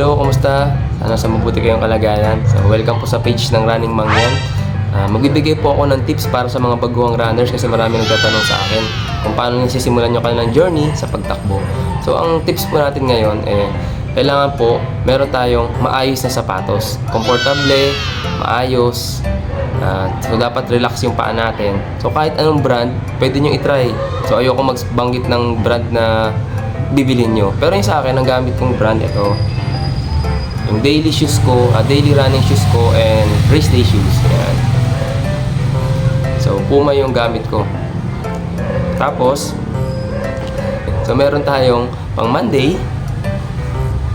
Hello, kumusta? Sana sa mabuti kayong kalagayan. So, welcome po sa page ng Running Mangyan. Ah, magbibigay po ako ng tips para sa mga baguhang runners kasi marami nagtatanong sa akin kung paano nyo sisimulan yung kanilang journey sa pagtakbo. So, ang tips po natin ngayon eh, kailangan po meron tayong maayos na sapatos. Komportable, maayos, Ah, so dapat relax yung paa natin. So kahit anong brand, pwede nyo itry. So ayoko magbanggit ng brand na bibilin nyo. Pero yung sa akin, ang gamit kong brand ito, yung daily shoes ko, ah, daily running shoes ko, and race day shoes. Yan. So Puma yung gamit ko. Tapos, so meron tayong pang Monday.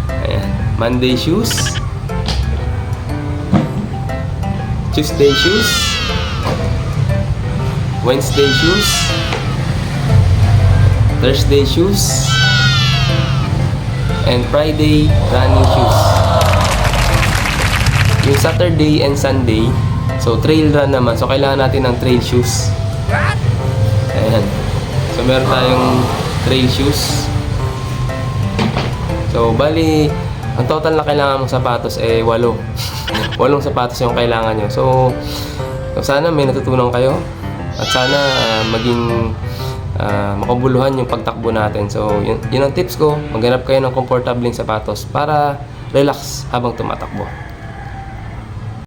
Ayan. Monday shoes. Tuesday shoes. Wednesday shoes. Thursday shoes. And Friday running shoes. Saturday and Sunday, so trail run naman. So kailangan natin ng trail shoes. Ayan. So meron tayong trail shoes. So bali, ang total na kailangan mong sapatos eh walo. Walong sapatos yung kailangan nyo. So, so sana may natutunan kayo at sana ah, maging ah, makabuluhan yung pagtakbo natin. So, yun, yun ang tips ko. Maghanap kayo ng komportabling sapatos para relax habang tumatakbo.